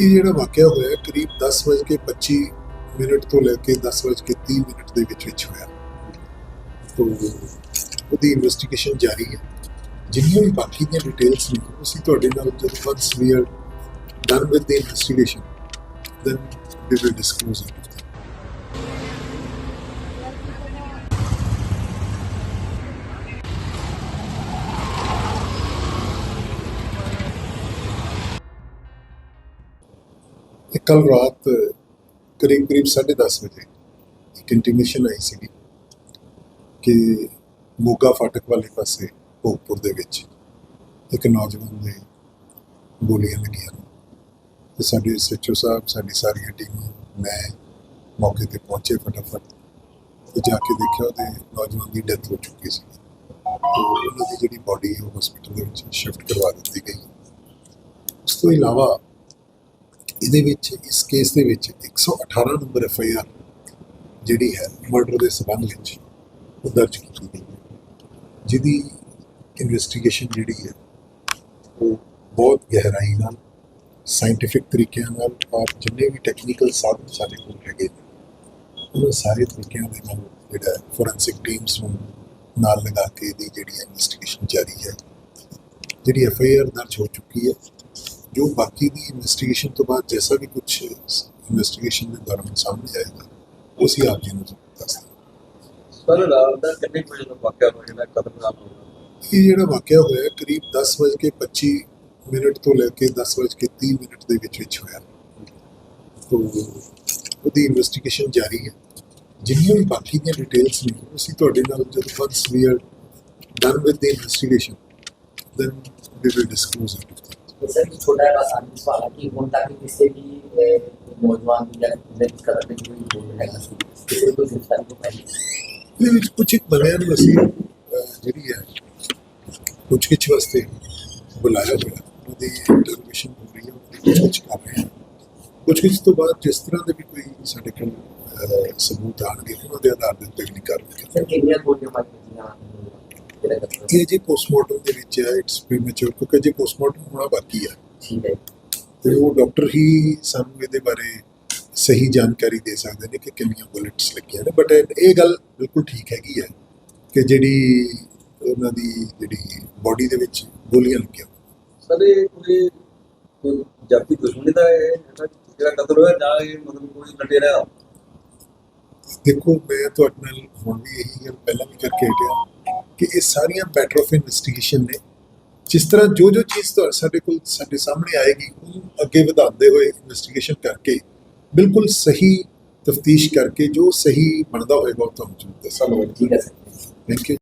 ਇਹ ਜਿਹੜਾ ਵਾਕਿਆ ਹੋਇਆ ਕਰੀਬ 10:25 ਮਿੰਟ ਤੋਂ ਲੈ ਕੇ 10:30 ਮਿੰਟ ਦੇ ਵਿੱਚ ਵਿੱਚ ਹੋਇਆ। ਤੋਂ ਉਹਦੀ ਇਨਵੈਸਟੀਗੇਸ਼ਨ ਜਾਰੀ ਹੈ। ਜਿੰਨੀਆਂ ਵੀ ਬਾਕੀ ਦੀਆਂ ਡਿਟੇਲਸ ਨੇ ਅਸੀਂ ਤੁਹਾਡੇ ਨਾਲ ਜਦ once we are done with the investigation then we will disclose it ਇਹ ਕੱਲ ਰਾਤ ਕਰੀਬ ਕਰੀਬ 10:30 ਵਜੇ ਇੱਕ ਇੰਟੀਮੇਸ਼ਨ ਆਈ ਸੀ ਕਿ ਮੋਗਾ ਫਾਟਕ ਵਾਲੇ ਪਾਸੇ ਭੋਗਪੁਰ ਦੇ ਵਿੱਚ ਇੱਕ ਨੌਜਵਾਨ ਦੇ ਗੋਲੀਆਂ ਲੱਗੀਆਂ ਨੇ। ਤੇ ਸਾਡੇ ਸੱਚੋ ਸਾਹਿਬ, ਸਾਡੀ ਸਾਰੀਆਂ ਟੀਮਾਂ, ਮੈਂ ਮੌਕੇ ਤੇ ਪਹੁੰਚੇ ਫਟਾਫਟ ਤੇ ਜਾ ਕੇ ਦੇਖਿਆ ਉਹਦੇ ਨੌਜਵਾਨ ਦੀ ਡੈਥ ਹੋ ਚੁੱਕੀ ਸੀ। ਤੇ ਉਹਨਾਂ ਦੀ ਜਿਹੜੀ ਬਾਡੀ ਹੈ ਉਹ ਹਸਪੀਟਲ ਦੇ ਵਿੱਚ ਸ਼ਿਫਟ ਕਰਵਾ ਦਿੱਤੀ ਗਈ। ਉਸ ਤੋਂ ਇਲਾਵਾ ਇਹਦੇ ਵਿੱਚ ਇਸ ਕੇਸ ਦੇ ਵਿੱਚ 118 ਨੰਬਰ ਐਫ ਆਈ ਆਰ ਜਿਹੜੀ ਹੈ ਮਰਡਰ ਦੇ ਸਬੰਧ ਵਿੱਚ ਉਹ ਦਰਜ ਕੀਤੀ ਗਈ ਹੈ। ਜਿਹਦੀ ਇਨਵੈਸਟੀਗੇਸ਼ਨ ਜਿਹੜੀ ਹੈ ਉਹ ਬਹੁਤ ਗਹਿਰਾਈ ਨਾਲ ਸਾਇੰਟੀਫਿਕ ਤਰੀਕਿਆਂ ਨਾਲ ਔਰ ਜਿੰਨੇ ਵੀ ਟੈਕਨੀਕਲ ਸਾਧਨ ਸਾਡੇ ਕੋਲ ਹੈਗੇ ਨੇ, ਉਹਨਾਂ ਸਾਰੇ ਤਰੀਕਿਆਂ ਦੇ ਨਾਲ ਜਿਹੜਾ ਫੋਰੈਂਸਿਕ ਟੀਮਸ ਨੂੰ ਨਾਲ ਲਗਾ ਕੇ ਇਹਦੀ ਜਿਹੜੀ ਇਨਵੈਸਟੀਗੇਸ਼ਨ ਜਾਰੀ ਹੈ ਜਿਹੜੀ ਐਫ ਆਈ ਆਰ ਦਰਜ ਹੋ ਚੁੱਕੀ ਹੈ। ਜੋ ਬਾਕੀ ਦੀ ਇਨਵੈਸਟੀਗੇਸ਼ਨ ਤੋਂ ਬਾਅਦ ਜੈਸਾ ਵੀ ਕੁਝ ਇਨਵੈਸਟੀਗੇਸ਼ਨ ਦੇ ਦੌਰਾਨ ਸਾਹਮਣੇ ਆਏਗਾ ਉਹ ਅਸੀਂ ਆਪ ਜੀ ਨੂੰ ਦੱਸ ਦਾਂਗੇ ਸਰ ਰਾਤ ਦਾ ਕਿੰਨੇ ਵਜੇ ਦਾ ਵਾਕਿਆ ਹੋਇਆ ਜਿਹੜਾ ਦਾ ਹੋਇਆ ਇਹ ਜਿਹੜਾ ਵਾਕਿਆ ਹੋਇਆ ਕਰੀਬ 10:25 ਮਿੰਟ ਤੋਂ ਲੈ ਕੇ 10:30 ਮਿੰਟ ਦੇ ਵਿੱਚ ਵਿੱਚ ਹੋਇਆ। ਤੋਂ ਉਹਦੀ ਇਨਵੈਸਟੀਗੇਸ਼ਨ ਜਾਰੀ ਹੈ। ਜਿੰਨੀਆਂ ਵੀ ਬਾਕੀ ਦੀਆਂ ਡਿਟੇਲਸ ਨੇ ਅਸੀਂ ਤੁਹਾਡੇ ਨਾਲ ਜਦ once we are done with the investigation then we will disclose it sir ਵਿੱਚ ਤੋਂ ਕੁਝ ਇੱਕ ਬੰਦਿਆਂ ਨੂੰ ਜਿਹੜੀ ਹੈ ਕੁਝ ਕਿਛ ਵਾਸਤੇ ਬੁਲਾਇਆ ਗਿਆ। ਉਹਦੀ ਇੰਟਰਵਿਊਸ਼ਨ ਹੋ ਰਹੀ ਹੈ ਕੁਝ ਕਰ ਰਹੇ ਹਾਂ। ਕੁਝ ਤੋਂ ਬਾਅਦ ਜਿਸ ਤਰ੍ਹਾਂ ਦੇ ਵੀ ਕੋਈ ਸਾਡੇ ਕੋਲ ਸਬੂਤ ਆਣਗੇ ਉਹਨਾਂ ਆਧਾਰ ਤੇ ਤਕਨੀਕ ਕਰ ਰਹੇ ਹਾਂ ਸਰ ਜਿਹੜਾ ਕਤਲ ਇਹ ਜੇ ਪੋਸਟਮਾਰਟਮ ਦੇ ਵਿੱਚ ਹੈ ਇਟਸ ਪ੍ਰੀਮੈਚੁਰ ਕਿਉਂਕਿ ਜੇ ਪੋਸਟਮਾਰਟਮ ਹੋਣਾ ਬਾਕੀ ਹੈ ਠੀਕ ਹੈ। ਤੇ ਉਹ ਡਾਕਟਰ ਹੀ ਸਾਨੂੰ ਇਹਦੇ ਬਾਰੇ ਸਹੀ ਜਾਣਕਾਰੀ ਦੇ ਸਕਦੇ ਨੇ ਕਿ ਕਿੰਨੀਆਂ ਬੁਲੇਟਸ ਲੱਗੀਆਂ ਨੇ। ਬਟ ਇਹ ਗੱਲ ਬਿਲਕੁਲ ਠੀਕ ਹੈਗੀ ਹੈ ਕਿ ਜਿਹੜੀ ਉਹਨਾਂ ਦੀ ਜਿਹੜੀ ਬਾਡੀ ਦੇ ਵਿੱਚ ਗੋਲੀਆਂ ਲੱਗੀਆਂ। ਸਰ ਇਹ ਕੋਈ ਜਾਤੀ ਦੁਸ਼ਮਣੀ ਦਾ ਹੈ ਜਿਹੜਾ ਜਿਹੜਾ ਕਤਲ ਹੋਇਆ ਜਾਂ ਇਹ ਮਤਲਬ ਕੋਈ ਲਟੇਰਾ ਦੇਖੋ ਮੈਂ ਤੁਹਾਡੇ ਨਾਲ ਹੁਣ ਵੀ ਇਹੀ ਗੱਲ ਪਹਿਲਾਂ ਵੀ ਕਰਕੇ ਹਟਿਆ। ਕਿ ਇਹ ਸਾਰੀਆਂ ਆਫ ਇਨਵੈਸਟੀਗੇਸ਼ਨ ਨੇ। ਜਿਸ ਤਰ੍ਹਾਂ ਜੋ ਜੋ ਚੀਜ਼ ਤੁਹਾ- ਸਾਡੇ ਕੋਲ ਸਾਡੇ ਸਾਹਮਣੇ ਆਏਗੀ ਉਹਨੂੰ ਅੱਗੇ ਵਧਾਉਂਦੇ ਹੋਏ ਇਨਵੈਸਟੀਗੇਸ਼ਨ ਕਰਕੇ ਬਿਲਕੁਲ ਸਹੀ ਤਫਤੀਸ਼ ਕਰਕੇ ਜੋ ਸਹੀ ਬਣਦਾ ਹੋਏਗਾ ਉਹ ਤੁਹਾਨੂੰ ਦੱਸਾਂਗੇ। ਠੀਕ ਹੈ ਸਰ। Thank you